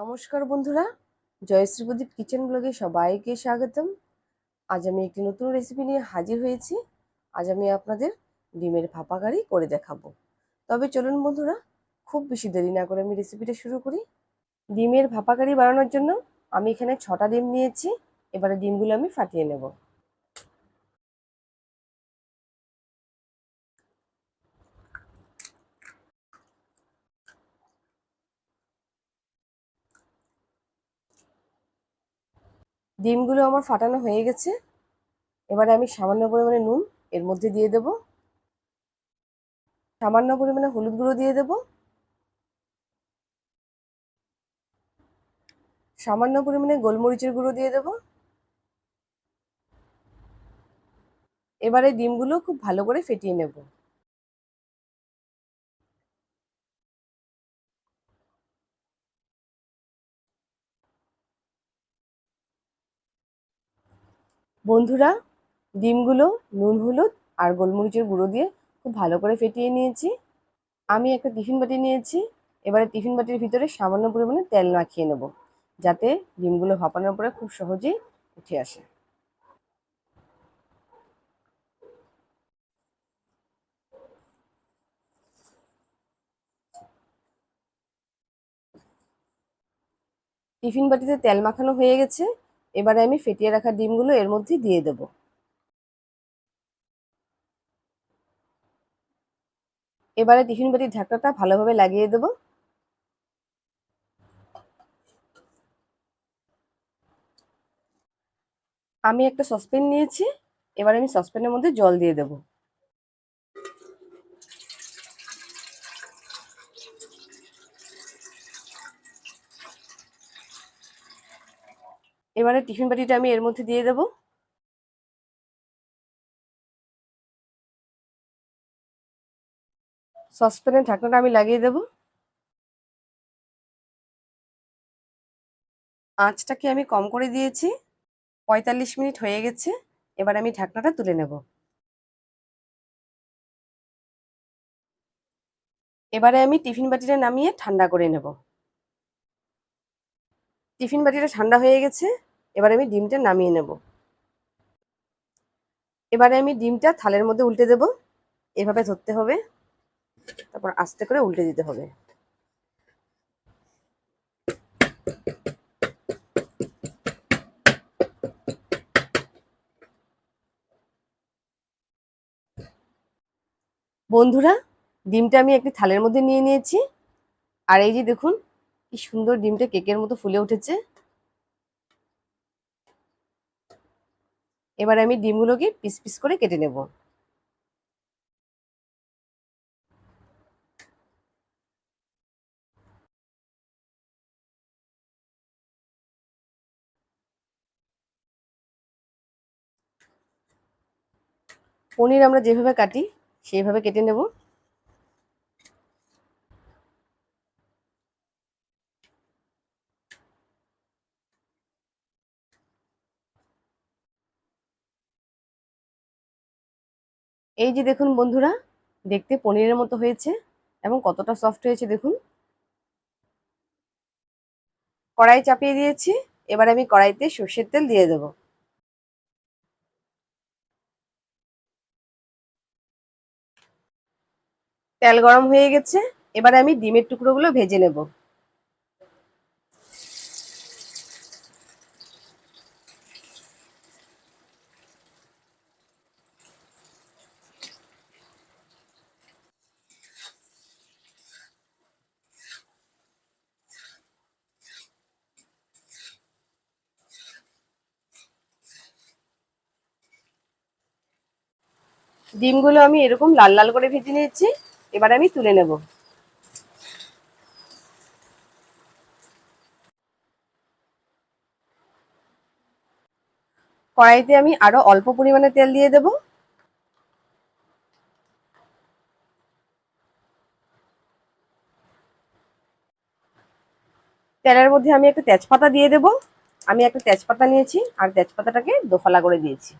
নমস্কার বন্ধুরা জয়শ্রী প্রদীপ কিচেন ব্লগে সবাইকে স্বাগতম। আজ আমি একটি নতুন রেসিপি নিয়ে হাজির হয়েছি। আজ আমি আপনাদের ডিমের ভাপা কারি করে দেখাবো। তবে চলুন বন্ধুরা, খুব বেশি দেরি না করে আমি রেসিপিটা শুরু করি। ডিমের ভাপা কারি বানানোর জন্য আমি এখানে ছটা ডিম নিয়েছি। এবারে ডিমগুলো আমি ফাটিয়ে নেব। ডিমগুলো আমার ফাটানো হয়ে গেছে। এবারে আমি সামান্য পরিমাণে নুন এর মধ্যে দিয়ে দেব। সামান্য পরিমাণে হলুদ গুঁড়ো দিয়ে দেব। সামান্য পরিমাণে গোলমরিচের গুঁড়ো দিয়ে দেব। এবারে ডিমগুলো খুব ভালো করে ফেটিয়ে নেব। বন্ধুরা, ডিমগুলো নুন হলুদ আর গোলমরিচের গুঁড়ো দিয়ে খুব ভালো করে ফেটিয়ে নিয়েছি। আমি একটা টিফিন বাটি নিয়েছি, এবারে টিফিন বাটির ভিতরে সামান্য পরিমাণে তেল মাখিয়ে নেব, যাতে ডিমগুলো ভাপানোর পরে খুব সহজেই উঠে আসে। টিফিন বাটিতে তেল মাখানো হয়ে গেছে। এবারে আমি ফেটিয়ে রাখা ডিমগুলো এর মধ্যে দিয়ে দেব। এবারে টিফিন বাটির ঢাকনাটা ভালোভাবে লাগিয়ে দেব। আমি একটা সসপ্যান নিয়েছি, এবার আমি সসপ্যানের মধ্যে জল দিয়ে দেব। এবারে টিফিন বাটিটা আমি এর মধ্যে দিয়ে দেব। সসপ্যানের ঢাকনাটা আমি লাগিয়ে দেব। আঁচটাকে আমি কম করে দিয়েছি, পঁয়তাল্লিশ মিনিট হয়ে গেছে, এবার আমি ঢাকনাটা তুলে নেব। এবারে আমি টিফিন বাটিটা নামিয়ে ঠান্ডা করে নেব। টিফিন বাটিটা ঠান্ডা হয়ে গেছে এবার আমি ডিমটা নামিয়ে নেব। এবারে আমি ডিমটা থালের মধ্যে উল্টে দেব। এভাবে ধরতে হবে। তারপর আস্তে করে উল্টে দিতে হবে। বন্ধুরা, ডিমটা আমি একটি থালের মধ্যে নিয়ে নিয়েছি। আর এই যে দেখুন, কি সুন্দর ডিমটা কেকের মতো ফুলে উঠেছে। এবার আমি ডিমগুলোকে পিস পিস করে কেটে নেব। পনির আমরা যেভাবে কাটি, সেইভাবে কেটে নেব। এই যে দেখুন বন্ধুরা, দেখতে পনিরের মতো হয়েছে এবং কতটা সফট হয়েছে দেখুন। কড়াই চাপিয়ে দিয়েছি, এবার আমি কড়াইতে সর্ষের তেল দিয়ে দেব। তেল গরম হয়ে গেছে, এবার আমি ডিমের টুকরোগুলো ভেজে নেব। ডিমগুলো আমি এরকম লাল লাল করে ভেজে নিয়েছি, এবার আমি তুলে নেব। কড়াইতে আমি আরও অল্প পরিমাণে তেল দিয়ে দেব। তেলের মধ্যে আমি একটা তেজপাতা দিয়ে দেব। আমি একটা তেজপাতা নিয়েছি আর তেজপাতাটাকে দোফালা করে দিয়েছি।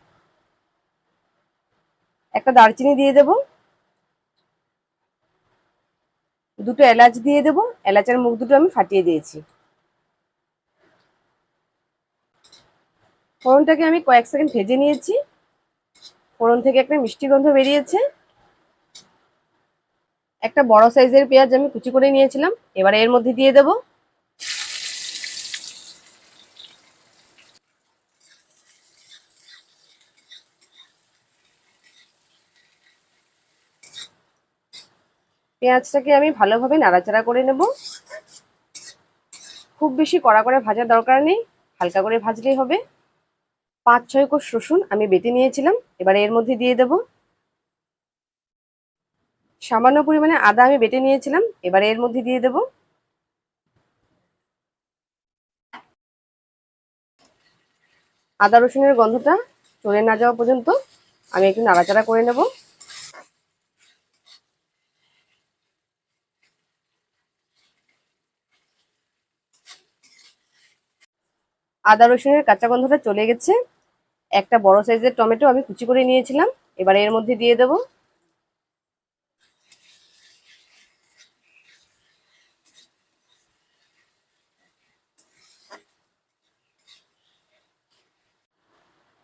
একটা দারচিনি দিয়ে দেব। দুটো এলাচ দিয়ে দেব। এলাচের মুখ দুটো আমি ফাটিয়ে দিয়েছি। ফোড়নটাকে আমি কয়েক সেকেন্ড ভেজে নিয়েছি। ফোড়ন থেকে একটা মিষ্টি গন্ধ বেরিয়েছে। একটা বড় সাইজের পেঁয়াজ আমি কুচি করে নিয়েছিলাম। এবারে এর মধ্যে দিয়ে দেবো। পেঁয়াজটাকে আমি ভালোভাবে নাড়াচাড়া করে নেব। খুব বেশি কড়া করে ভাজার দরকার নেই, হালকা করে ভাজলেই হবে। পাঁচ, ছয় কোষ রসুন আমি বেটে নিয়েছিলাম, এবারে এর মধ্যে দিয়ে দেব। সামান্য পরিমাণে আদা আমি বেটে নিয়েছিলাম, এবারে এর মধ্যে দিয়ে দেব। আদা রসুনের গন্ধটা চলে না যাওয়া পর্যন্ত আমি একটু নাড়াচাড়া করে নেব। আদা রসুনের কাঁচা গন্ধটা চলে গেছে। একটা বড় সাইজের টমেটো আমি কুচি করে নিয়েছিলাম। এবার এর মধ্যে দিয়ে দেব।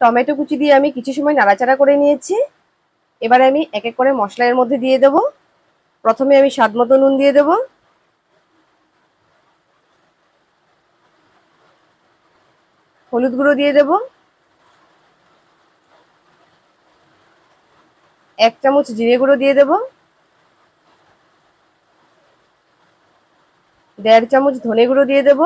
টমেটো কুচি দিয়ে আমি কিছু সময় নাড়াচাড়া করে নিয়েছি। এবারে আমি এক এক করে মশলা এর মধ্যে দিয়ে দেব। প্রথমে আমি স্বাদ মতো নুন দিয়ে দেব। হলুদ গুঁড়ো দিয়ে দেব। এক চামচ জিরে গুঁড়ো দিয়ে দেব। দেড় চামচ ধনে গুঁড়ো দিয়ে দেব।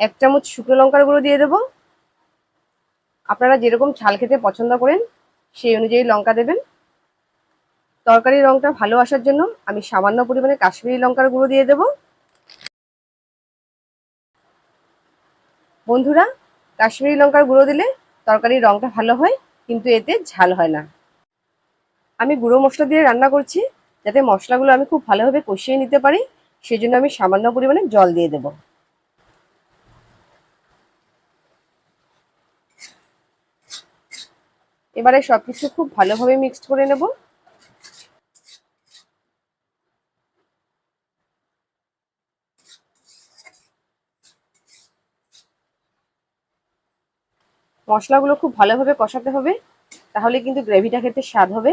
এক চামচ শুকনো লঙ্কার গুঁড়ো দিয়ে দেব। আপনারা যেরকম ঝাল খেতে পছন্দ করেন, সেই অনুযায়ী লঙ্কা দেবেন। তরকারির রংটা ভালো আসার জন্য আমি সামান্য পরিমাণে কাশ্মীরি লঙ্কার গুঁড়ো দিয়ে দেব। বন্ধুরা, কাশ্মীরি লঙ্কার গুঁড়ো দিলে তরকারির রংটা ভালো হয়, কিন্তু এতে ঝাল হয় না। আমি গুঁড়ো মশলা দিয়ে রান্না করছি, যাতে মশলাগুলো আমি খুব ভালোভাবে কষিয়ে নিতে পারি, সেজন্য আমি সামান্য পরিমাণে জল দিয়ে দেব। এবারে সবকিছু খুব ভালোভাবে মিক্সড করে নেব। মশলাগুলো খুব ভালোভাবে কষাতে হবে, তাহলে কিন্তু গ্রেভিটা খেতে স্বাদ হবে।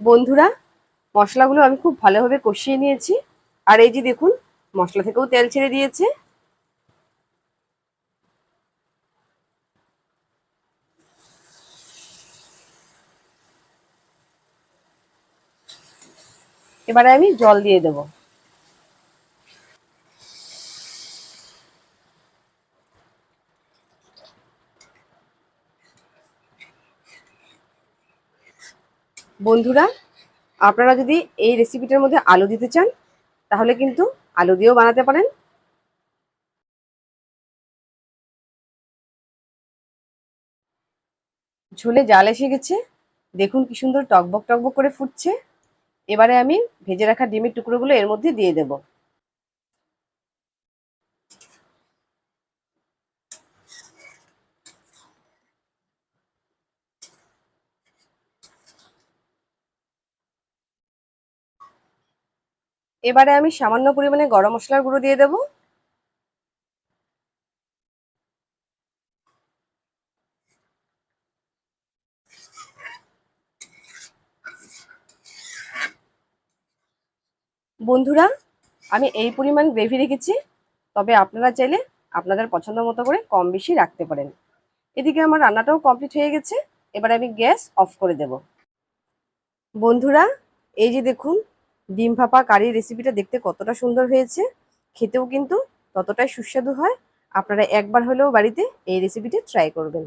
বন্ধুরা, মশলাগুলো আমি খুব ভালোভাবে কষিয়ে নিয়েছি। আর এই যে দেখুন, মশলা থেকেও তেল ছেড়ে দিয়েছে। এবারে আমি জল দিয়ে দেবো। বন্ধুরা, আপনারা যদি এই রেসিপিটার মধ্যে আলু দিতে চান, তাহলে কিন্তু আলু দিয়েও বানাতে পারেন। ঝোলে জাল এসে গেছে। দেখুন কি সুন্দর টকবক টকবক করে ফুটছে। এবারে আমি ভেজে রাখা ডিমের টুকরোগুলো এর মধ্যে দিয়ে দেব। এবারে আমি সামান্য পরিমাণে গরম মশলার গুঁড়ো দিয়ে দেব। বন্ধুরা, আমি এই পরিমাণ গ্রেভি রেখেছি, তবে আপনারা চাইলে আপনাদের পছন্দ মতো করে কম বেশি রাখতে পারেন। এদিকে আমার রান্নাটাও কমপ্লিট হয়ে গেছে, এবার আমি গ্যাস অফ করে দেব। বন্ধুরা, এই যে দেখুন ডিম ভাপা কারির রেসিপিটা দেখতে কতটা সুন্দর হয়েছে, খেতেও কিন্তু ততটাই সুস্বাদু হয়। আপনারা একবার হলেও বাড়িতে এই রেসিপিটি ট্রাই করবেন।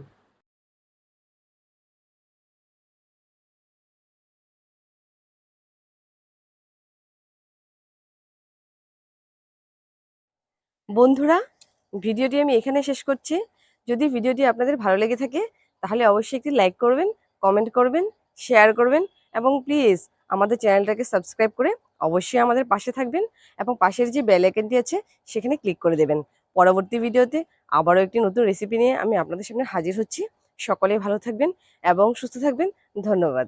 বন্ধুরা, ভিডিওটি আমি এখানে শেষ করছি। যদি ভিডিওটি আপনাদের ভালো লেগে থাকে, তাহলে অবশ্যই একটি লাইক করবেন কমেন্ট করবেন শেয়ার করবেন এবং প্লিজ আমাদের চ্যানেলটাকে সাবস্ক্রাইব করে অবশ্যই আমাদের পাশে থাকবেন এবং পাশের যে বেল আইকনটি আছে সেখানে ক্লিক করে দেবেন। পরবর্তী ভিডিওতে আবারও একটি নতুন রেসিপি নিয়ে আমি আপনাদের সামনে হাজির হচ্ছি। সকলে ভালো থাকবেন এবং সুস্থ থাকবেন। ধন্যবাদ।